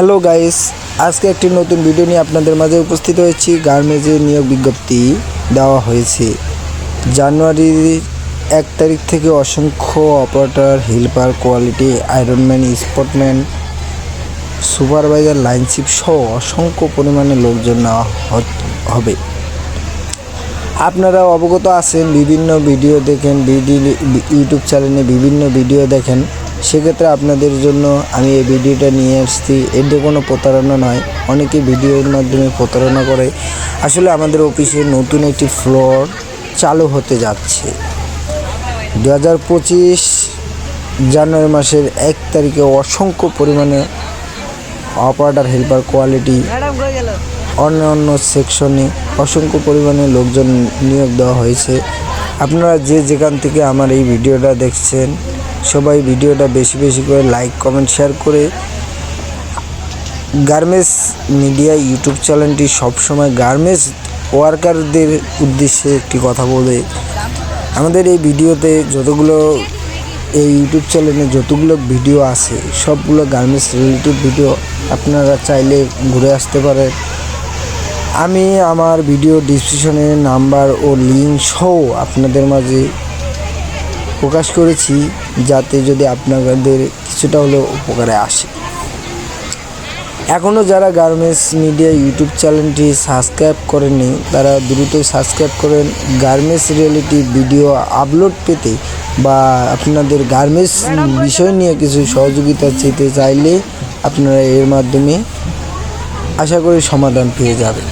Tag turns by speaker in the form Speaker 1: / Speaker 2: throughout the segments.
Speaker 1: Hello guys, আজকে একটি নতুন ভিডিও নিয়ে আপনাদের মাঝে উপস্থিত হয়েছি। গার্মেন্টসে নিয়োগ বিজ্ঞপ্তি দেওয়া হয়েছে। জানুয়ারির এক তারিখ থেকে অসংখ্য operator, helper, quality, ironman spotman supervisor, line chief সহ অসংখ্য পরিমাণে লোকজন নেওয়া হবে। আপনারা অবগত আছেন, বিভিন্ন ভিডিও দেখেন ইউটিউব চ্যানেলে বিভিন্ন ভিডিও দেখেন। সেক্ষেত্রে আপনাদের জন্য আমি এই ভিডিওটা নিয়ে আসছি। এতে কোনো প্রতারণা নয়। অনেকে ভিডিওর মাধ্যমে প্রতারণা করে। আসলে আমাদের অফিসে নতুন একটি ফ্লোর চালু হতে যাচ্ছে। দু হাজার পঁচিশ জানুয়ারি মাসের এক তারিখে অসংখ্য পরিমাণে অপারেটার হেল্পার কোয়ালিটি অন্য অন্য সেকশনে অসংখ্য পরিমাণে লোকজন নিয়োগ দেওয়া হয়েছে। আপনারা যে যেখান থেকে আমার এই ভিডিওটা দেখছেন সবাই ভিডিওটা বেশি বেশি করে লাইক কমেন্ট শেয়ার করে গার্মেন্টস মিডিয়া ইউটিউব চ্যানেলটি সবসময় গার্মেন্টস ওয়ার্কারদের উদ্দেশ্যে একটি কথা বলে। আমাদের এই ভিডিওতে যতগুলো এই ইউটিউব চ্যানেলে যতগুলো ভিডিও আছে, সবগুলো গার্মেন্টস রিলেটিভ ভিডিও আপনারা চাইলে ঘুরে আসতে পারেন। আমি আমার ভিডিও ডিসক্রিপশনে নাম্বার ও লিঙ্ক সহ আপনাদের মাঝে প্রকাশ করেছি। যাতে যদি আপনাদের কিছুটা হলেও উপকারে আসে। এখনও যারা গার্মেন্টস মিডিয়া ইউটিউব চ্যানেলটি সাবস্ক্রাইব করেননি, তারা দ্রুতই সাবস্ক্রাইব করেন। গার্মেন্টস রিয়েলিটি ভিডিও আপলোড পেতে বা আপনাদের গার্মেন্টস বিষয় নিয়ে কিছু সহযোগিতা চেতে চাইলে আপনারা এর মাধ্যমে আশা করি সমাধান পেয়ে যাবেন।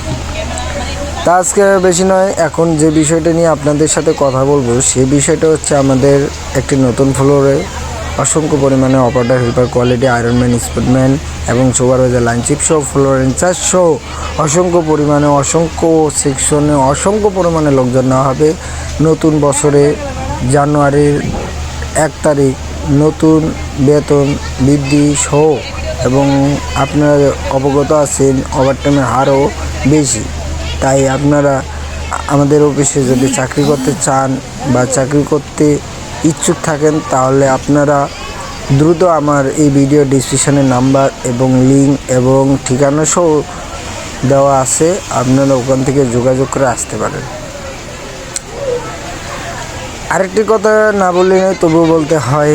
Speaker 1: তা আজকে বেশি নয়, এখন যে বিষয়টা নিয়ে আপনাদের সাথে কথা বলব সেই বিষয়টা হচ্ছে আমাদের একটি নতুন ফ্লোরে অসংখ্য পরিমাণে operator helper quality ironman sportsman এবং সুপারভাইজার লাইনশিপ সহ ফ্লোর ইনচার্জ সহ অসংখ্য পরিমাণে, অসংখ্য সেকশনে অসংখ্য পরিমাণে লোকজন নেওয়া হবে। নতুন বছরে জানুয়ারির এক তারিখ নতুন বেতন বৃদ্ধি সহ এবং আপনারা অবগত আছেন ওভারটাইমের হারও বেশি। তাই আপনারা আমাদের অফিসে যদি চাকরি করতে চান বা চাকরি করতে ইচ্ছুক থাকেন, তাহলে আপনারা দ্রুত আমার এই ভিডিও ডিসক্রিপশানে নাম্বার এবং লিঙ্ক এবং ঠিকানা সহ দেওয়া আছে, আপনারা ওখান থেকে যোগাযোগ করে আসতে পারেন। আরেকটি কথা না বললে তবুও বলতে হয়